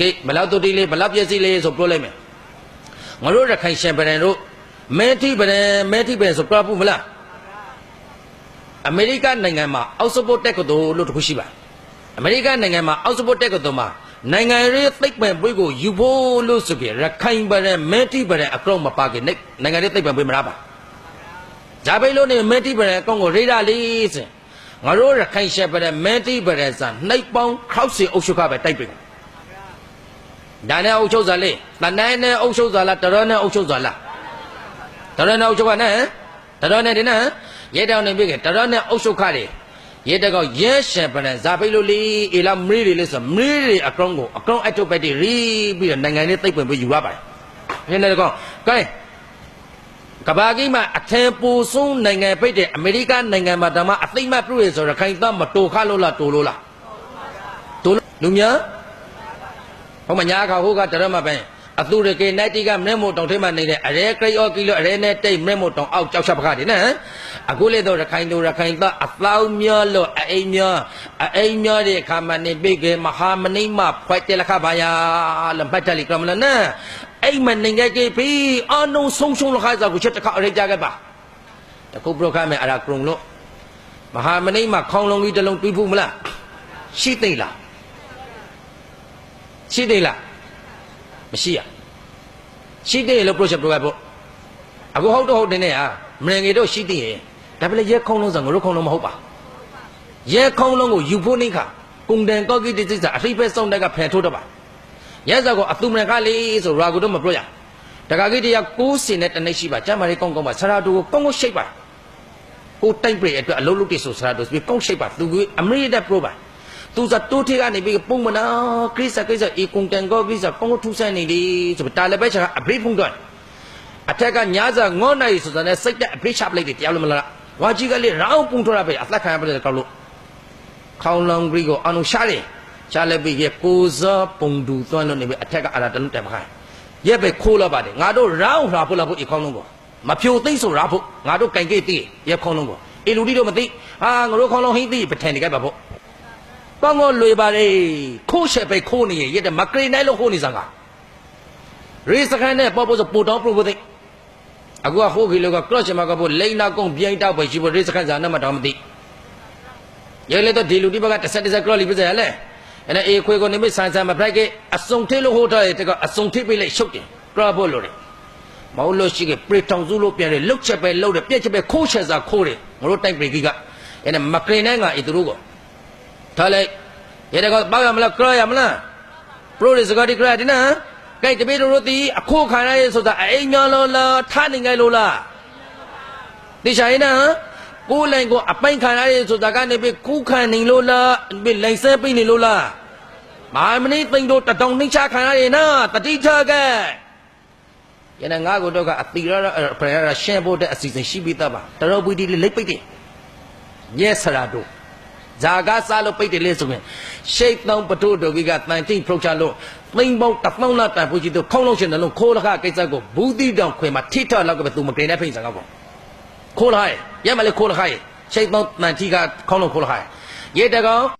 ကဲဘလောက်တုတိလေးဘလောက်ပြည့်စည်လေးဆိုပြောလိုက်မယ်ငါတို့ရခိုင်ရှင်ဗရန်တို့မဲတိဗရန်မဲတိဗရန်ဆိုပြဖို့မလားအမေရိကန်နိုင်ငံမှာအောက်စဖို့တက်ကတော်လို့တခုရှိပါအမေရိကန်နိုင်ငံမှာအောက်စဖို့တက်ကတော်မှာနိုင်ငံရေးသိပ္ပံပွေးကိုယူဖို့လို့ဆိုပြီးရခိုင်ဗရန်မဲတိဗရန်အကောင်မပါခင်နိုင်ငံရေးသိပ္ပံပွေးမလားပါဂျာဘိလို့နေမဲတိဗရန်အကောင်ကိုရိဒါလေးစင်ငါတို့ရခိုင်ရှင်ဗရန်မဲတိဗရန်စာနှိပ်ပေါင်းခောက်စီအုပ်စုကပဲတိုက်ပြီ ဒါနဲ့အုပ်ချုပ်စာလေးတနိုင်နဲ့အုပ်ချုပ်စာလားတရောနဲ့အုပ်ချုပ်စာလားတရောနဲ့အုပ်ချုပ်ကနဲ့တရောနဲ့ဒီနဲ့ရဲတောင်နေပြီကတရောနဲ့အုပ်ချုပ်ခတွေရဲတကောက်ရဲရှင်ဗရန်ဇာပိလို့လီအေလာမရီတွေလေးဆိုမရီတွေအကောင်ကိုအကောင်အထုပ်ပဲတွေရီးပြီးတော့နိုင်ငံလေးသိပ်ပွင့်ပြီးယူရပါတယ်။ဒီနေ့ကောကဲကဘာကြီးမှာအထင်ပူဆုံးနိုင်ငံပိတ်တဲ့အမေရိကန်နိုင်ငံမှာဒါမှအသိမတ်ပြုရဆိုရခိုင်သားမတိုခလို့လားတိုလို့လားတိုလို့လူများ ဟောမညာခါဟိုကတရမပင်အသူရကေနိုင်တီကမဲမို့တောင်ထဲမှာနေတဲ့အရဲကရောကီလိုအရဲနဲ့တိတ်မဲမို့တောင်အောက်ကြောက်ချက်ပခါတယ်နော်အခုလေတော့ရခိုင်တို့ရခိုင်သားအသောင်းမျောလို့အိမ်မျောအိမ်မျောတဲ့အခါမှာနေပိကေမဟာမနိမဖွဲ့တယ်လခပါယာလမ်ပတ်တယ်လီကမလနာအိမ်မနေငယ်ကေပြီအနုံဆုံးဆုံးလခါစားကိုချက်တခါအရိကြခဲ့ပါတခုပရိုခမဲ့အရာကရုံလို့မဟာမနိမခေါင်းလုံးကြီးတစ်လုံးတွေးဖို့မလားရှိသိလား ရှိသေးလားမရှိရရှိသေးလို့ project ပြခဲ့ဖို့အခုဟုတ်တော့ဟုတ်တယ်နဲ့ဟာမငယ်တော့ရှိသေးရဲ့ဒါပဲလေရဲခုံးလုံးဆိုငါတို့ခုံးလုံးမဟုတ်ပါရဲခုံးလုံးကိုယူဖို့နှိခါကုံတန်ကော့ကီတိစိစာအထိပ်ပဲစောင့်တက်ကဖယ်ထိုးတော့ပါရဲစောကိုအသူမရခလေးဆိုရာကိုတော့မပြောရတခါကြီးတရား6စင်နဲ့တနေ့ရှိပါကျမ်းမာလေးကောင်းကောင်းပါဆရာတူကိုကောင်းကောင်းရှိပါကိုတိုက်ပြည့်အတွက်အလုံးလုံးတိဆိုဆရာတူပြီးကောင်းရှိပါသူကအမေရိကပရိုပါ သူစတိုးထေကနေပြီးပုံမနာခရစ်စကိစ္စအီကွန်တန်ကောကိစ္စကောင်းထူးဆန်းနေလေဆိုတာလည်းပဲချာအဘရိဖုန်တော့အထက်ကညာစာငေါနိုင်ဆိုတာနဲ့စိတ်တဲ့အဘရိချပလိုက်တယ်တရားလို့မလားဝါကြီးကလေးရောင်းပုံထွားရပဲအသက်ခံရပါတယ်ကောက်လို့ခေါင်းလောင်ဂရီကိုအနုရှားတယ်ရှားလည်းပြီးရဲ့ကိုစားပုံတူသွန်းလို့နေပြီအထက်ကအာရတလူတက်မခိုင်းရက်ပဲခိုးလာပါတယ်ငါတို့ရောင်းလာဖို့လာဖို့အခေါင်းလုံးကိုမဖြိုသိမ့်ဆိုရဖို့ငါတို့ကင်ကိတ်သိရက်ခေါင်းလုံးကိုအေလူတီတို့မသိဟာငါတို့ခေါင်းလုံးဟင်းသိပထန်နေကြပါဖို့ ပေါင်းကိုလွေပါလေခိုးချက်ပဲခိုးနေရရက်တဲ့မကရီနိုင်လို့ခိုးနေစမ်းကရေစကန်နဲ့ပေါ်ပေါ်ဆိုပူတောင်းပရိုပိုသိအခုကဟိုးခီလောကကလော့ချင်မကဖို့လိန်နာကုန်းပြိုင်တောက်ပဲရှိဖို့ရေစကန်စာနဲ့မတောင်းမသိရဲလေတော့ဒီလူဒီဘကတစ်ဆက်တစ်ဆက်ကလော့လီပြစရလဲအဲ့ဒါအေခွေကိုနေမဆန်ဆန်မဖလိုက်ကအစုံထေးလို့ဟိုထားရတဲ့အစုံထေးပေးလိုက်ရှုပ်တယ်ကရဖို့လို့တယ်မဟုတ်လို့ရှိကပရိတောင်စုလို့ပြန်တယ်လုတ်ချက်ပဲလုတ်တယ်ပြက်ချက်ပဲခိုးချက်စာခိုးတယ်ငါတို့တိုက်ပရိကြီးကအဲ့ဒါမကရင်နိုင်ကအီသူတို့ကို ထားလိုက်ရဲတကောပေါ့ရမလားကရရမလားပရိုရစကတိကရဒီနာကဲတပည့်တို့တီအခုခံရရဲ့ဆိုတာအိမ်များလို့လားထားနေကြလို့လားတိချာရင်နာကိုယ်လိုင်ကိုအပိုင်ခံရရဲ့ဆိုတာကနေပြီးကူးခံနေလို့လားပြီးလိုင်ဆဲပြီးနေလို့လားမဟာမင်းသိန်းတို့တတောင်နှိချခံရရဲ့နာတတိထကဲယနေ့ငါကိုတော့ကအတိရဖရရရှင်းဖို့တဲ့အစီအစဉ်ရှိပြီးသားပါတတော်ပူတီလေးလိတ်ပိတ်တယ်ညက်ဆရာတို့ ဇာကစားလို့ပိတ်တယ်လေဆိုရင်ရှိတ်တောင်းပထုတော်ကြီးကတန်တိဖရုတ်ချလို့သိမ့်ပေါင်းတစ်ပေါင်းလာတန်ပူကြီးတို့ခေါင်းလုံးရှင်တယ်လို့ခိုးလခကိစ္စကိုဘူးတိတောင်ခွေမှာထိထလောက်ကပဲသူမကင်တဲ့ဖိတ်စကားပေါ့ခိုးလာရဲ့ရဲမလေးခိုးလခရဲ့ရှိတ်တောင်းတန်တိကခေါင်းလုံးခိုးလခရဲ့ရဲတကောင်